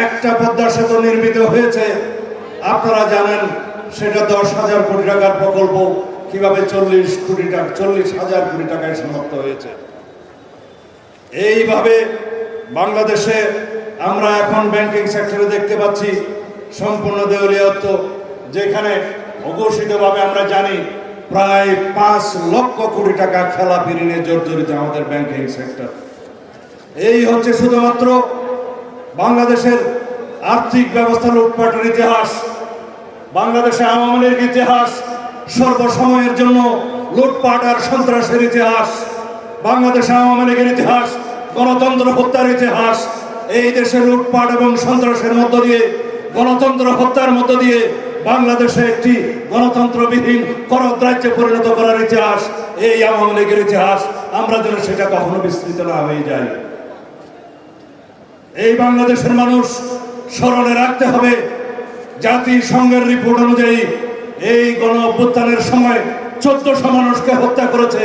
একটা পদ্মা সেতু নির্মিত হয়েছে। আপনারা জানেন, সেটা দশ হাজার কোটি টাকার প্রকল্প। কীভাবে চল্লিশ কোটি টাকা, চল্লিশ হাজার কোটি টাকায় সমাপ্ত হয়েছে। এইভাবে বাংলাদেশে আমরা এখন ব্যাংকিং সেক্টরে দেখতে পাচ্ছি, সম্পূর্ণ দেউলিয়ত্ব যেখানে অঘোষিতভাবে আমরা জানি, প্রায় পাঁচ লক্ষ কোটি টাকা খেলাপি ঋণে জর্জরিত আমাদের ব্যাংকিং সেক্টর এই হচ্ছে শুধুমাত্র বাংলাদেশের আর্থিক ব্যবস্থা লুটপাটের ইতিহাস, বাংলাদেশে আওয়ামী লীগের ইতিহাস, সর্বসময়ের জন্য লুটপাট আর সন্ত্রাসের ইতিহাস, বাংলাদেশে আওয়ামী লীগের ইতিহাস, গণতন্ত্র হত্যার ইতিহাস, এই দেশে লুটপাট এবং সন্ত্রাসের মধ্য দিয়ে, গণতন্ত্র হত্যার মধ্য দিয়ে বাংলাদেশে একটি গণতন্ত্রবিহীন রাজ্যে পরিণত করার ইতিহাস, এই আওয়ামী লীগের ইতিহাস, আমরা যেন সেটা কখনো বিস্তৃত না হয়ে যায় এই বাংলাদেশের মানুষ স্মরণে রাখতে হবে জাতিসংঘের রিপোর্ট অনুযায়ী এই গণ অভ্যুত্থানের সময় চোদ্দশো মানুষকে হত্যা করেছে।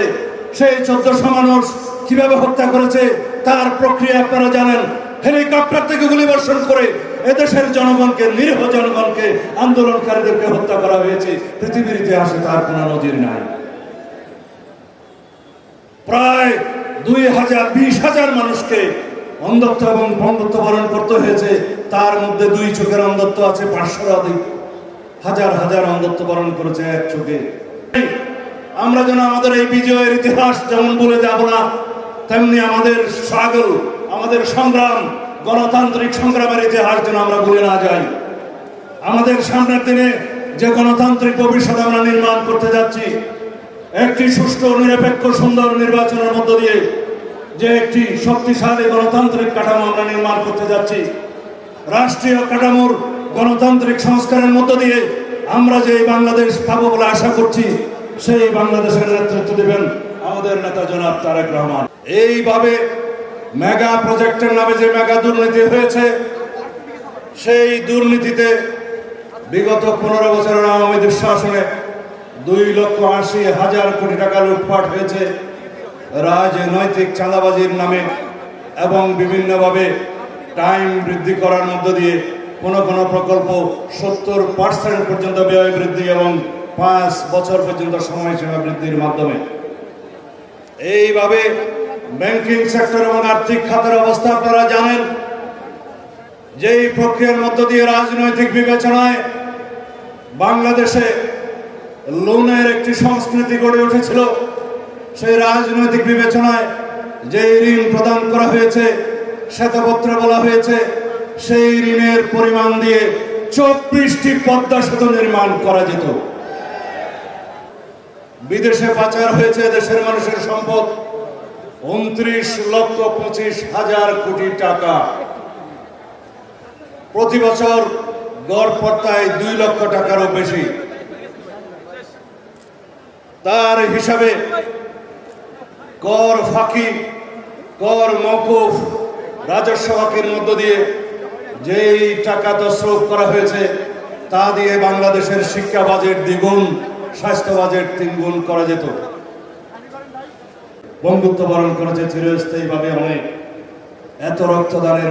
সেই চোদ্দশো মানুষ কীভাবে হত্যা করেছে তার প্রক্রিয়া আপনারা জানেন। হেলিকপ্টার থেকে গুলি বর্ষণ করে এদেশের জনগণকে, নিরীহ জনগণকে, আন্দোলনকারীদেরকে হত্যা করা হয়েছে। পৃথিবীর ইতিহাসে তার কোনো নজির নাই। প্রায় দুই হাজার, বিশ হাজার মানুষকে অন্ধত্ব এবং বন্ধত্ব বরণ করতে হয়েছে। তার মধ্যে দুই চোখের অন্ধত্ব আছে পাঁচশোর অধিক। হাজার হাজার অন্ধত্ব বরণ করেছে এক চোখে। আমরা যেন আমাদের এই বিজয়ের ইতিহাস যেমন বলে যাব না, তেমনি আমাদের স্ট্রাগল আমাদের সংগ্রাম গণতান্ত্রিক সংগ্রামের ইতিহাস যেন আমরা ভুলে না যাই। আমাদের সামনের দিনে যে গণতান্ত্রিক ভবিষ্যৎ আমরা নির্মাণ করতে যাচ্ছি, একটি সুষ্ঠু, নিরপেক্ষ, সুন্দর নির্বাচনের মধ্য দিয়ে যে একটি শক্তিশালী গণতান্ত্রিক কাঠামো আমরা নির্মাণ করতে যাচ্ছি। রাষ্ট্রীয় কাঠামোর গণতান্ত্রিক সংস্কারের মধ্য দিয়ে আমরা যে বাংলাদেশ পাবো বলে আশা করছি, সেই বাংলাদেশের নেতৃত্ব দেবেন আমাদের নেতা জনাব তারেক রহমান। এইভাবে মেগা প্রজেক্টের নামে যে মেগা দুর্নীতি হয়েছে, সেই দুর্নীতিতে বিগত পনেরো বছরের আওয়ামী দুঃশাসনে দুই লক্ষ আশি হাজার কোটি টাকা লুটপাট হয়েছে। রাজনৈতিক চাঁদাবাজির নামে এবং বিভিন্নভাবে টাইম বৃদ্ধি করার মধ্য দিয়ে কোনো কোনো প্রকল্প সত্তর পার্সেন্ট পর্যন্ত ব্যয় বৃদ্ধি এবং পাঁচ বছর পর্যন্ত সময়সীমা বৃদ্ধির মাধ্যমে। এইভাবে ব্যাংকিং সেক্টর এবং আর্থিক খাতের অবস্থা আপনারা জানেন। যেই প্রক্রিয়ার মধ্য দিয়ে রাজনৈতিক বিবেচনায় বাংলাদেশে লোনের একটি সংস্কৃতি গড়ে উঠেছিল। সেই রাজনৈতিক বিবেচনায় যে ঋণ প্রদান করা হয়েছে, শ্বেতপত্রে বলা হয়েছে, সেই ঋণের পরিমাণ দিয়ে চব্বিশটি পদ্মা সেতু নির্মাণ করা যেত। বিদেশে পাচার হয়েছে দেশের মানুষের সম্পদ উনত্রিশ লক্ষ পঁচিশ হাজার কোটি টাকা। প্রতি বছর গড় পর্তায় দুই লক্ষ টাকারও বেশি। তার হিসাবে কর ফাঁকি কর মকুফ রাজস্ব ফাঁকির মধ্য দিয়ে যেই টাকা তসরুপ করা হয়েছে, তা দিয়ে বাংলাদেশের শিক্ষা বাজেট দ্বিগুণ, স্বাস্থ্য বাজেট তিনগুণ করা যেত। বন্ধুত্ব বরণ করেছে চিরস্থায়ীভাবে অনেক। এত রক্তদানের